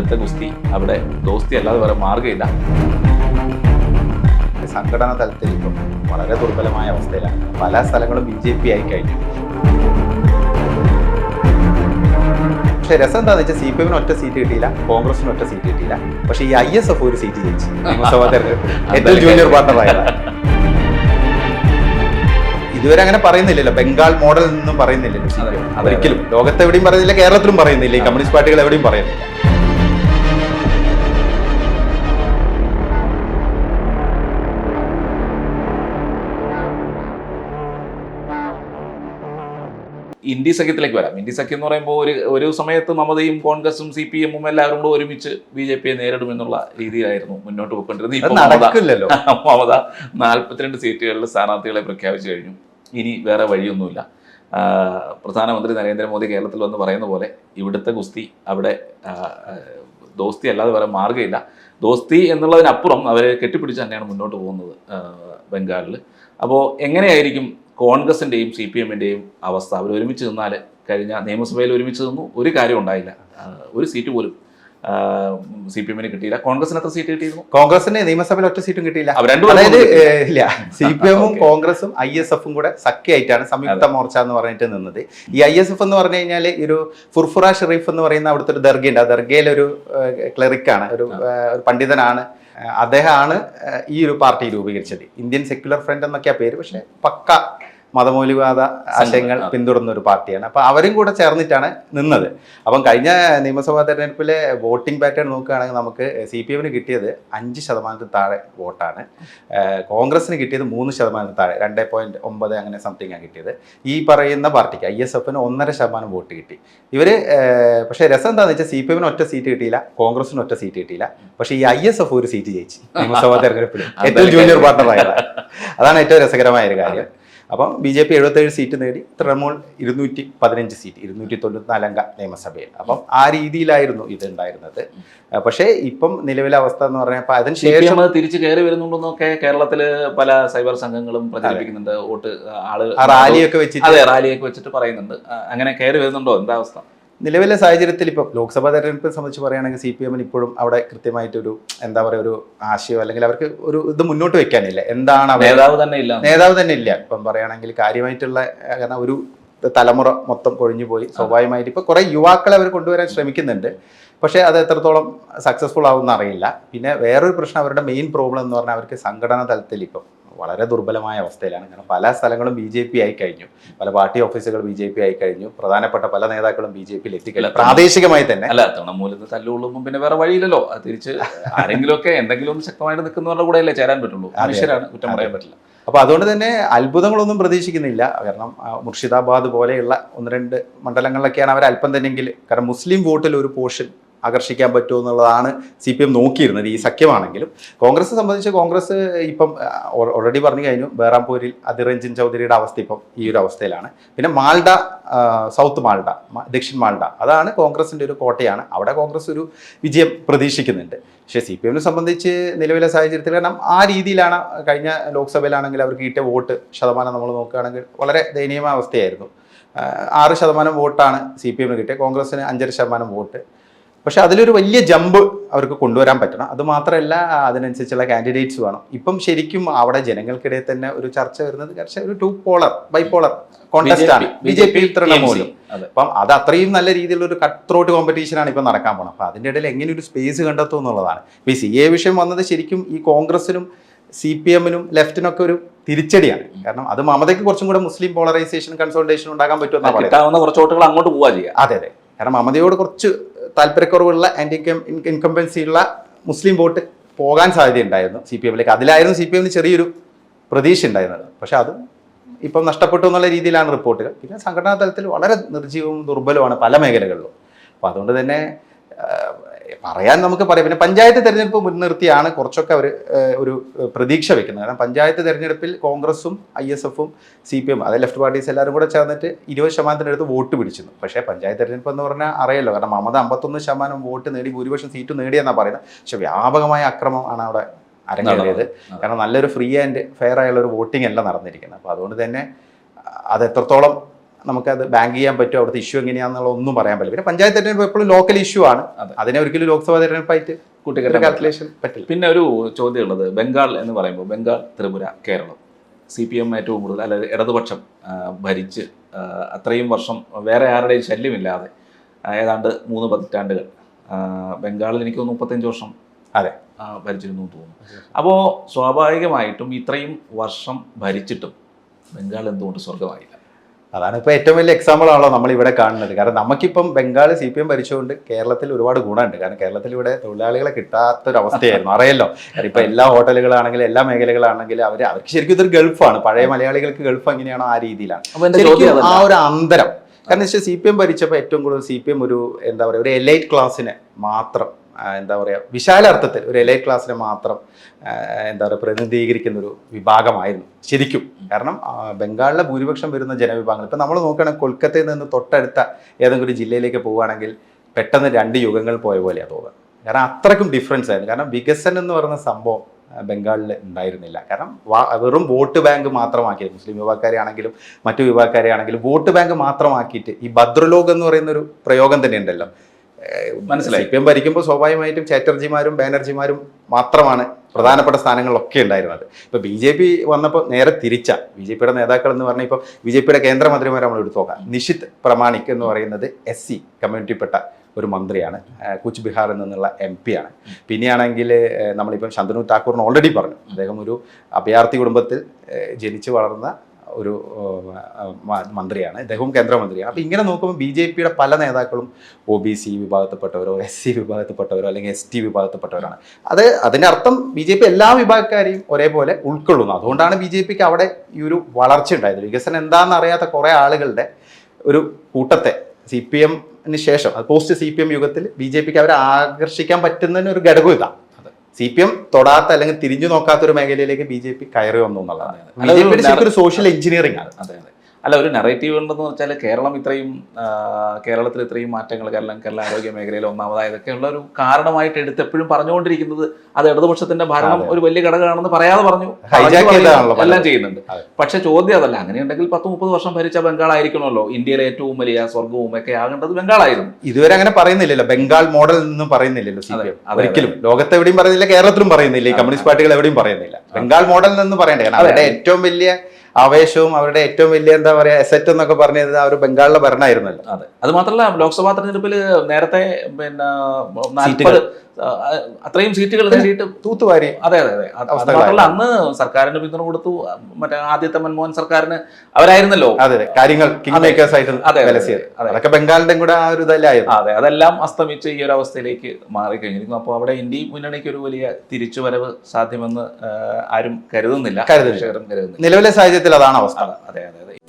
ഇവിടുത്തെ ഗുസ്തി. അവിടെ ദോസ്തി അല്ലാതെ വേറെ മാർഗമില്ല സംഘടനാ തലത്തിൽ ഇപ്പം വളരെ ദുർബലമായ അവസ്ഥയിലാണ്. പല സ്ഥലങ്ങളും ബി ജെ പി ആയി കഴിഞ്ഞു. പക്ഷെ രസം എന്താണെന്ന് വെച്ചാൽ സി പി എമ്മിന് ഒറ്റ സീറ്റ് കിട്ടിയില്ല കോൺഗ്രസിന് ഒറ്റ സീറ്റ് കിട്ടിയില്ല. പക്ഷെ ഈ ഐ എസ് എഫ് ഒരു സീറ്റ് ജയിച്ചു. നിയമസഭാ തെരഞ്ഞെടുപ്പിൽ ഏറ്റവും ജൂനിയർ പാർട്ണറായത് ഇതുവരെ അങ്ങനെ പറയുന്നില്ലല്ലോ. ബംഗാൾ മോഡൽ നിന്നും പറയുന്നില്ലല്ലോ. ഒരിക്കലും. ലോകത്ത് എവിടെയും പറയുന്നില്ല കേരളത്തിലും പറയുന്നില്ല. ഈ കമ്മ്യൂണിസ്റ്റ് പാർട്ടികൾ എവിടെയും പറയുന്നില്ല. ഇന്ത്യ സഖ്യത്തിലേക്ക് വരാം. ഇന്ത്യ സഖ്യം എന്ന് പറയുമ്പോൾ ഒരു ഒരു സമയത്ത് മമതയും കോൺഗ്രസും സി പി എമ്മും എല്ലാവരും കൂടെ ഒരുമിച്ച് ബി ജെ പിയെ നേരിടുമെന്നുള്ള രീതിയിലായിരുന്നു മുന്നോട്ട് പോയിക്കൊണ്ടിരുന്നത്. നടക്കില്ലല്ലോ. മമത നാൽപ്പത്തിരണ്ട് സീറ്റുകളിൽ സ്ഥാനാർത്ഥികളെ പ്രഖ്യാപിച്ചു കഴിഞ്ഞു. ഇനി വേറെ വഴിയൊന്നുമില്ല. പ്രധാനമന്ത്രി നരേന്ദ്രമോദി കേരളത്തിൽ വന്ന് പറയുന്ന പോലെ ഇവിടുത്തെ ഗുസ്തി അവിടെ ദോസ്തി അല്ലാതെ വേറെ മാർഗമില്ല ദോസ്തി എന്നുള്ളതിനപ്പുറം അവരെ കെട്ടിപ്പിടിച്ച് തന്നെയാണ് മുന്നോട്ട് പോകുന്നത് ബംഗാളിൽ അപ്പോൾ എങ്ങനെയായിരിക്കും കോൺഗ്രസിന്റെയും സി പി എമ്മിന്റെയും അവസ്ഥ. അവർ ഒരുമിച്ച് നിന്നാൽ കഴിഞ്ഞ നിയമസഭയിൽ ഒരുമിച്ച് നിന്നു ഒരു കാര്യം ഉണ്ടായില്ല. ഒരു സീറ്റ് പോലും സി പി എമ്മിന് കിട്ടിയില്ല. കോൺഗ്രസിന് എത്ര സീറ്റ് കിട്ടിയിരുന്നു? കോൺഗ്രസിന് നിയമസഭയിൽ ഒറ്റ സീറ്റും കിട്ടിയില്ല. അതായത് ഇല്ല. സി പി എമ്മും കോൺഗ്രസും ഐ എസ് എഫും കൂടെ സഖ്യമായിട്ടാണ് സംയുക്ത മോർച്ച എന്ന് പറഞ്ഞിട്ട് നിന്നത്. ഈ ഐ എസ് എഫ് എന്ന് പറഞ്ഞു കഴിഞ്ഞാൽ ഒരു ഫുർഫുറ ഷെറീഫ് എന്ന് പറയുന്ന അവിടുത്തെ ഒരു ദർഗയുണ്ട്. ആ ദർഗയിലൊരു ക്ലറിക്കാണ് ഒരു പണ്ഡിതനാണ്. അദ്ദേഹമാണ് ഈ ഒരു പാർട്ടി രൂപീകരിച്ചത്. ഇന്ത്യൻ സെക്യുലർ ഫ്രണ്ട് എന്നൊക്കെയാ പേര് പക്ഷെ പക്ക മതമൗലികവാദ ആശയങ്ങൾ പിന്തുടർന്ന ഒരു പാർട്ടിയാണ്. അപ്പൊ അവരും കൂടെ ചേർന്നിട്ടാണ് നിന്നത്. അപ്പം കഴിഞ്ഞ നിയമസഭാ തെരഞ്ഞെടുപ്പിലെ വോട്ടിംഗ് പാറ്റേൺ നോക്കുകയാണെങ്കിൽ നമുക്ക് സി പി എമ്മിന് കിട്ടിയത് അഞ്ച് ശതമാനത്തിൽ താഴെ വോട്ടാണ്. കോൺഗ്രസിന് കിട്ടിയത് മൂന്ന് ശതമാനത്തിൽ താഴെ രണ്ട് പോയിന്റ് ഒമ്പത് അങ്ങനെ സംതിങ് ആണ് കിട്ടിയത്. ഈ പറയുന്ന പാർട്ടിക്ക് ഐ എസ് എഫിന് ഒന്നര ശതമാനം വോട്ട് കിട്ടി. ഇവർ പക്ഷേ രസം എന്താണെന്ന് വെച്ചാൽ സി പി എമ്മിന് ഒറ്റ സീറ്റ് കിട്ടിയില്ല കോൺഗ്രസിന് ഒറ്റ സീറ്റ് കിട്ടിയില്ല. പക്ഷേ ഈ ഐ എസ് എഫ് ഒരു സീറ്റ് ജയിച്ചു നിയമസഭാ തെരഞ്ഞെടുപ്പിൽ ഏറ്റവും ജൂനിയർ പാർട്ണറായത് അതാണ് ഏറ്റവും രസകരമായ ഒരു കാര്യം. അപ്പം ബി ജെ പി എഴുപത്തേഴ് സീറ്റ് നേടി തൃണമൂൽ ഇരുന്നൂറ്റി പതിനഞ്ച് സീറ്റ് ഇരുന്നൂറ്റി തൊണ്ണൂറ്റിനാല് അംഗ നിയമസഭയിൽ. അപ്പം ആ രീതിയിലായിരുന്നു ഇത് ഉണ്ടായിരുന്നത് പക്ഷേ ഇപ്പം നിലവിലെ അവസ്ഥ എന്ന് പറഞ്ഞപ്പോൾ അതിന് സി ശേഷം എം തിരിച്ചു കയറി വരുന്നുണ്ടെന്നൊക്കെ കേരളത്തിൽ പല സൈബർ സംഘങ്ങളും പ്രചരിപ്പിക്കുന്നുണ്ട്. വോട്ട് ആൾ റാലിയൊക്കെ വെച്ചിട്ട് അതെ റാലിയൊക്കെ വെച്ചിട്ട് പറയുന്നുണ്ട്. അങ്ങനെ കയറി വരുന്നുണ്ടോ? എന്താ അവസ്ഥ? നിലവിലെ സാഹചര്യത്തിൽ ഇപ്പം ലോക്സഭാ തെരഞ്ഞെടുപ്പിനെ സംബന്ധിച്ച് പറയുകയാണെങ്കിൽ സി പി എമ്മിന് ഇപ്പോഴും അവിടെ കൃത്യമായിട്ടൊരു എന്താ പറയുക ഒരു ആശയം അല്ലെങ്കിൽ അവർക്ക് ഒരു ഇത് മുന്നോട്ട് വെക്കാനില്ല. എന്താണ് നേതാവ് തന്നെ ഇല്ല. നേതാവ് തന്നെ ഇല്ല. ഇപ്പം പറയുകയാണെങ്കിൽ കാര്യമായിട്ടുള്ള കാരണം ഒരു തലമുറ മൊത്തം കൊഴിഞ്ഞു പോയി. സ്വാഭാവികമായിട്ട് ഇപ്പം കുറേ യുവാക്കളെ അവർ കൊണ്ടുവരാൻ ശ്രമിക്കുന്നുണ്ട്. പക്ഷേ അത് എത്രത്തോളം സക്സസ്ഫുൾ ആവുമെന്ന് അറിയില്ല. പിന്നെ വേറൊരു പ്രശ്നം അവരുടെ മെയിൻ പ്രോബ്ലം എന്ന് പറഞ്ഞാൽ അവർക്ക് സംഘടനാ തലത്തിൽ ഇപ്പം വളരെ ദുർബലമായ അവസ്ഥയിലാണ്. കാരണം പല സ്ഥലങ്ങളും ബി ജെ പി ആയി കഴിഞ്ഞു. പല പാർട്ടി ഓഫീസുകൾ ബി ജെ പി ആയി കഴിഞ്ഞു. പ്രധാനപ്പെട്ട പല നേതാക്കളും ബി ജെ പിയിൽ എത്തിക്കഴിഞ്ഞു. പ്രാദേശികമായി തന്നെ അല്ല തൃണമൂലത്ത് തല്ലുകൊള്ളുമ്പോൾ പിന്നെ വേറെ വഴിയില്ലല്ലോ. അത് തിരിച്ച് ആരെങ്കിലുമൊക്കെ എന്തെങ്കിലും ശക്തമായിട്ട് നിൽക്കുന്നവരുടെ കൂടെ അല്ലേ ചേരാൻ പറ്റുള്ളൂ. മനുഷ്യരാണ് കുറ്റം പറയാൻ പറ്റില്ല. അപ്പൊ അതുകൊണ്ട് തന്നെ അത്ഭുതങ്ങളൊന്നും പ്രതീക്ഷിക്കുന്നില്ല. കാരണം മുർഷിദാബാദ് പോലെയുള്ള ഒന്ന് രണ്ട് മണ്ഡലങ്ങളിലൊക്കെയാണ് അവർ അല്പം തന്നെങ്കിൽ. കാരണം മുസ്ലിം വോട്ടിൽ ഒരു പോർഷൻ ആകർഷിക്കാൻ പറ്റുമോ എന്നുള്ളതാണ് സി പി എം നോക്കിയിരുന്നത്. ഈ സഖ്യമാണെങ്കിലും കോൺഗ്രസ് സംബന്ധിച്ച് കോൺഗ്രസ് ഇപ്പം ഓൾറെഡി പറഞ്ഞു കഴിഞ്ഞു ബേറാംപൂരിൽ അതിരഞ്ജൻ രഞ്ജൻ ചൗധരിയുടെ അവസ്ഥ ഇപ്പം ഈ ഒരു അവസ്ഥയിലാണ്. പിന്നെ മാൾഡ സൗത്ത് മാൾഡ ദക്ഷിൺ മാൾഡ അതാണ് കോൺഗ്രസിന്റെ ഒരു കോട്ടയാണ്. അവിടെ കോൺഗ്രസ് ഒരു വിജയം പ്രതീക്ഷിക്കുന്നുണ്ട്. പക്ഷേ സി പി എമ്മിനെ സംബന്ധിച്ച് നിലവിലെ സാഹചര്യത്തിൽ കാരണം ആ രീതിയിലാണ് കഴിഞ്ഞ ലോക്സഭയിലാണെങ്കിൽ അവർക്ക് കിട്ടിയ വോട്ട് ശതമാനം നമ്മൾ നോക്കുകയാണെങ്കിൽ വളരെ ദയനീയമായ അവസ്ഥയായിരുന്നു. ആറ് ശതമാനം വോട്ടാണ് സി പി എമ്മിന് കിട്ടിയത്. കോൺഗ്രസ്സിന് അഞ്ചര ശതമാനം വോട്ട്. പക്ഷെ അതിലൊരു വലിയ ജമ്പ് അവർക്ക് കൊണ്ടുവരാൻ പറ്റണം. അത് മാത്രമല്ല അതിനനുസരിച്ചുള്ള കാൻഡിഡേറ്റ്സ് വേണം. ഇപ്പം ശരിക്കും അവിടെ ജനങ്ങൾക്കിടയിൽ തന്നെ ഒരു ചർച്ച വരുന്നത് പക്ഷേ ഒരു two polar bipolar contest ആണ്. ബി ജെ പി തൃണമൂലും അപ്പം അത് അത്രയും നല്ല രീതിയിലുള്ള ഒരു കട്ട് ത്രോട്ട് കോമ്പറ്റീഷൻ ആണ് ഇപ്പം നടക്കാൻ പോണത്. അപ്പം അതിന്റെ ഇടയിൽ എങ്ങനെ ഒരു സ്പേസ് കണ്ടെത്തും എന്നുള്ളതാണ്. ഇപ്പം ഈ സി എ വിഷയം വന്നത് ശരിക്കും ഈ കോൺഗ്രസിനും സി പി എമ്മിനും ലെഫ്റ്റിനൊക്കെ ഒരു തിരിച്ചടിയാണ്. കാരണം അത് മമതയ്ക്ക് കുറച്ചും കൂടെ മുസ്ലിം പോളറൈസേഷൻ കൺസോൾട്ടേഷൻ ഉണ്ടാക്കാൻ പറ്റുമെന്നാണ് കിട്ടാവുന്ന കുറച്ച് വോട്ടുകൾ അങ്ങോട്ട് പോവാ ചെയ്യുക അതെ അതെ. കാരണം മമതയോട് കുറച്ച് താല്പര്യക്കുറവുള്ള ആന്റി ഇൻകംബൻസിയുള്ള മുസ്ലിം വോട്ട് പോകാൻ സാധ്യതയുണ്ടായിരുന്നു. സി പി എമ്മിലേക്ക് അതിലായിരുന്നു സി പി എമ്മിന് ചെറിയൊരു പ്രതീക്ഷ ഉണ്ടായിരുന്നത്. പക്ഷെ അതും ഇപ്പം നഷ്ടപ്പെട്ടു എന്നുള്ള രീതിയിലാണ് റിപ്പോർട്ടുകൾ. പിന്നെ സംഘടനാ തലത്തിൽ വളരെ നിർജീവവും ദുർബലവുമാണ് പല മേഖലകളിലും. അപ്പോൾ അതുകൊണ്ട് തന്നെ പറയാൻ നമുക്ക് പറയാം. പിന്നെ പഞ്ചായത്ത് തെരഞ്ഞെടുപ്പ് മുൻനിർത്തിയാണ് കുറച്ചൊക്കെ അവർ ഒരു പ്രതീക്ഷ വെക്കുന്നത്. കാരണം പഞ്ചായത്ത് തെരഞ്ഞെടുപ്പിൽ കോൺഗ്രസും ഐ എസ് എഫും സി പി എം അതായത് ലെഫ്റ്റ് പാർട്ടീസ് എല്ലാവരും കൂടെ ചേർന്നിട്ട് ഇരുപത് ശതമാനത്തിനടുത്ത് വോട്ട് പിടിച്ചിരുന്നു. പക്ഷേ പഞ്ചായത്ത് തെരഞ്ഞെടുപ്പ് എന്ന് പറഞ്ഞാൽ അറിയല്ലോ കാരണം മമത അമ്പത്തൊന്ന് ശതമാനം വോട്ട് നേടി ഭൂരിപക്ഷം സീറ്റ് നേടിയെന്നാണ് പറയുന്നത്. പക്ഷെ വ്യാപകമായ അക്രമമാണ് അവിടെ അരങ്ങേറിയത്. കാരണം നല്ലൊരു ഫ്രീ ആൻഡ് ഫെയർ ആയുള്ള ഒരു വോട്ടിംഗ് അല്ല നടന്നിരിക്കുന്നത്. അപ്പോൾ അതുകൊണ്ട് തന്നെ അത് എത്രത്തോളം നമുക്കത് ബാങ്ക് ചെയ്യാൻ പറ്റുമോ? അവിടുത്തെ ഇഷ്യൂ എങ്ങനെയാണെന്നുള്ള ഒന്നും പറയാൻ പറ്റില്ല. പിന്നെ പഞ്ചായത്ത് തെരഞ്ഞെടുപ്പ് എപ്പോഴും ലോക്കൽ ഇഷ്യൂ ആണ്. അതെ. അതിനെ ഒരിക്കലും ലോക്സഭാ തെരഞ്ഞെടുപ്പായിട്ട് കൂട്ടിക്കെട്ടാൻ കാൽക്കുലേഷൻ പറ്റില്ല. പിന്നെ ഒരു ചോദ്യം ഉള്ളത് ബംഗാൾ എന്ന് പറയുമ്പോൾ Bengal Tripura Keralam. C P M ഏറ്റവും കൂടുതൽ അല്ലെങ്കിൽ ഇടതുപക്ഷം ഭരിച്ച് അത്രയും വർഷം വേറെ ആരുടെയും ശല്യമില്ലാതെ ഏതാണ്ട് മൂന്ന് പതിറ്റാണ്ടുകൾ ബംഗാളിൽ എനിക്ക് മുപ്പത്തഞ്ച് വർഷം അതെ. ഭരിച്ചിരുന്നു തോന്നുന്നു. അപ്പോൾ സ്വാഭാവികമായിട്ടും ഇത്രയും വർഷം ഭരിച്ചിട്ടും ബംഗാൾ എന്തുകൊണ്ട് സ്വർഗമായില്ല അതാണ് ഇപ്പോൾ ഏറ്റവും വലിയ എക്സാമ്പിൾ ആണല്ലോ നമ്മൾ ഇവിടെ കാണുന്നത്. കാരണം നമുക്കിപ്പം ബംഗാൾ സി പി എം ഭരിച്ചുകൊണ്ട് കേരളത്തിൽ ഒരുപാട് ഗുണമുണ്ട്. കാരണം കേരളത്തിൽ ഇവിടെ തൊഴിലാളികളെ കിട്ടാത്തൊരവസ്ഥയായിരുന്നു. അറിയല്ലോ കാരണം ഇപ്പൊ എല്ലാ ഹോട്ടലുകളാണെങ്കിലും എല്ലാ മേഖലകളാണെങ്കിലും അവർ അവർക്ക് ശരിക്കും ഇതൊരു ഗൾഫാണ്. പഴയ മലയാളികൾക്ക് ഗൾഫ് എങ്ങനെയാണോ ആ രീതിയിലാണ്. ആ ഒരു അന്തരം. കാരണം വെച്ചാൽ സി പി എം ഭരിച്ചപ്പോൾ ഏറ്റവും കൂടുതൽ സി പി എം ഒരു എന്താ പറയുക ഒരു എലൈറ്റ് ക്ലാസ്സിനെ മാത്രം എന്താ പറയുക വിശാല അർത്ഥത്തിൽ ഒരു എലൈറ്റ് ക്ലാസ്സിനെ മാത്രം എന്താ പറയുക പ്രതിനിധീകരിക്കുന്ന ഒരു വിഭാഗമായിരുന്നു ശരിക്കും. കാരണം ബംഗാളിലെ ഭൂരിപക്ഷം വരുന്ന ജനവിഭാഗങ്ങൾ ഇപ്പം നമ്മൾ നോക്കുകയാണെങ്കിൽ കൊൽക്കത്തയിൽ നിന്ന് തൊട്ടടുത്ത ഏതെങ്കിലും ഒരു ജില്ലയിലേക്ക് പോവുകയാണെങ്കിൽ പെട്ടെന്ന് രണ്ട് യുഗങ്ങൾ പോയ പോലെയാണ് തോന്നുന്നത്. കാരണം അത്രയ്ക്കും ഡിഫറൻസ് ആയിരുന്നു. കാരണം വികസനം എന്ന് പറയുന്ന സംഭവം ബംഗാളിൽ ഉണ്ടായിരുന്നില്ല. കാരണം വെറും വോട്ട് ബാങ്ക് മാത്രമാക്കി മുസ്ലിം വിഭാഗക്കാരെ ആണെങ്കിലും മറ്റു വിഭാഗക്കാരെ ആണെങ്കിലും വോട്ട് ബാങ്ക് മാത്രമാക്കിയിട്ട് ഈ ഭദ്രലോകം എന്ന് പറയുന്ന ഒരു പ്രയോഗം തന്നെ ഉണ്ടല്ലോ. മനസ്സിലായി. ഇപ്പം ഭരിക്കുമ്പോൾ സ്വാഭാവികമായിട്ടും ചാറ്റർജിമാരും ബാനർജിമാരും മാത്രമാണ് പ്രധാനപ്പെട്ട സ്ഥാനങ്ങളിലൊക്കെ ഉണ്ടായിരുന്നത്. ഇപ്പോൾ ബി ജെ പി വന്നപ്പോൾ നേരെ തിരിച്ച. ബി ജെ പിയുടെ നേതാക്കൾ എന്ന് പറഞ്ഞാൽ ഇപ്പോൾ ബി ജെ പിയുടെ കേന്ദ്രമന്ത്രിമാരെ നമ്മൾ എടുത്തു നോക്കാം. നിഷിത് പ്രമാണിക് എന്ന് പറയുന്നത് എസ് സി കമ്മ്യൂണിറ്റിപ്പെട്ട ഒരു മന്ത്രിയാണ്. കുച്ച് ബിഹാറിൽ നിന്നുള്ള എം പി ആണ്. പിന്നെയാണെങ്കിൽ നമ്മളിപ്പം ശന്തനു താക്കൂറിന് ഓൾറെഡി പറഞ്ഞു. അദ്ദേഹം ഒരു അഭയാർത്ഥി കുടുംബത്തിൽ ജനിച്ചു വളർന്ന ഒരു മന്ത്രിയാണ്. ഇദ്ദേഹവും കേന്ദ്രമന്ത്രിയാണ്. അപ്പം ഇങ്ങനെ നോക്കുമ്പോൾ ബി ജെ പിയുടെ പല നേതാക്കളും ഒ ബി സി വിഭാഗത്തിൽപ്പെട്ടവരോ എസ് സി വിഭാഗത്തിൽപ്പെട്ടവരോ അല്ലെങ്കിൽ എസ് ടി വിഭാഗത്തിൽപ്പെട്ടവരാണ്. അത് അതിന്റെ അർത്ഥം ബി ജെ പി എല്ലാ വിഭാഗക്കാരെയും ഒരേപോലെ ഉൾക്കൊള്ളുന്നു. അതുകൊണ്ടാണ് ബി ജെ പിക്ക് അവിടെ ഈ ഒരു വളർച്ച ഉണ്ടായത്. വികസനം എന്താണെന്ന് അറിയാത്ത കുറേ ആളുകളുടെ ഒരു കൂട്ടത്തെ സി പി എമ്മിന് ശേഷം പോസ്റ്റ് സി പി എം യുഗത്തിൽ ബി ജെ പിക്ക് അവരെ ആകർഷിക്കാൻ പറ്റുന്നതിന് ഒരു ഘടകം ഇതാണ്. സി പി എം തൊടാത്ത അല്ലെങ്കിൽ തിരിഞ്ഞു നോക്കാത്ത ഒരു മേഖലയിലേക്ക് ബി ജെ പി കയറി വന്നു എന്നുള്ളതാണ്. ബി ജെ പിയുടെ ശരിക്കും ഒരു സോഷ്യൽ എഞ്ചിനീയറിംഗ് ആണ്. അതെ അതെ. അല്ല ഒരു നെറേറ്റീവ് ഉണ്ടെന്ന് വെച്ചാൽ കേരളം ഇത്രയും കേരളത്തിൽ ഇത്രയും മാറ്റങ്ങൾ കേരളം കേരള ആരോഗ്യ മേഖലയിൽ ഒന്നാമതായതൊക്കെ ഉള്ള ഒരു കാരണമായിട്ട് എടുത്ത് എപ്പോഴും പറഞ്ഞുകൊണ്ടിരിക്കുന്നത് അത് ഇടതുപക്ഷത്തിന്റെ ഭരണം ഒരു വലിയ ഘടകമാണെന്ന് പറയാതെ പറഞ്ഞു. എല്ലാം ചെയ്യുന്നുണ്ട്. പക്ഷെ ചോദ്യം അതല്ല അങ്ങനെയുണ്ടെങ്കിൽ പത്ത് മുപ്പത് വർഷം ഭരിച്ച ബംഗാളായിരിക്കണമല്ലോ. ഇന്ത്യയിലെ ഏറ്റവും വലിയ സ്വർഗവും ഒക്കെ ആകേണ്ടത് ബംഗാളായിരുന്നു. ഇതുവരെ അങ്ങനെ പറയുന്നില്ലല്ലോ. ബംഗാൾ മോഡൽ എന്നും പറയുന്നില്ലല്ലോ ഒരിക്കലും. ലോകത്ത് എവിടെയും പറയുന്നില്ല കേരളത്തിലും പറയുന്നില്ല. ഈ കമ്മ്യൂണിസ്റ്റ് പാർട്ടികൾ എവിടെയും പറയുന്നില്ല. ബംഗാൾ മോഡൽ എന്ന് പറയണ്ടേ അവരുടെ ഏറ്റവും വലിയ ആവേശവും അവരുടെ ഏറ്റവും വലിയ എന്താ പറയുക എസെറ്റ് എന്നൊക്കെ പറഞ്ഞത് ആ ഒരു ബംഗാളിലെ ഭരണമായിരുന്നല്ലോ. അതെ. അത് മാത്രമല്ല ലോക്സഭാ തെരഞ്ഞെടുപ്പിൽ നേരത്തെ പിന്നെ. നാൽപ്പത് അത്രയും സീറ്റുകൾ നേടിയിട്ട് തൂത്തുവാരി അതെ അതെ അതെ. മാത്രമല്ല അന്ന് സർക്കാരിന് പിന്തുണ കൊടുത്തു. മറ്റേ ആദ്യത്തെ മൻമോഹൻ സർക്കാരിന് അവരായിരുന്നല്ലോ. അതെ കാര്യങ്ങൾ കിങ് അതെ. മേക്കേഴ്സ് ആയിട്ട് അതെ, അതെ, അതെ. അതൊക്കെ ബംഗാളിന്റെ കൂടെ ആ ഒരു ഇതല്ലായിരുന്നു. അതെ അതെല്ലാം അസ്തമിച്ച് ഈ ഒരു അവസ്ഥയിലേക്ക് മാറിക്കഴിഞ്ഞിരിക്കുന്നു. അപ്പോൾ അവിടെ ഇന്ത്യ മുന്നണിക്ക് ഒരു വലിയ തിരിച്ചുവരവ് സാധ്യമെന്ന് ആരും കരുതുന്നില്ല. കരുതുന്നില്ല. നിലവിലെ സാഹചര്യം സാഹചര്യത്തിൽ അതാണ് അവസ്ഥ. അതെ അതെ.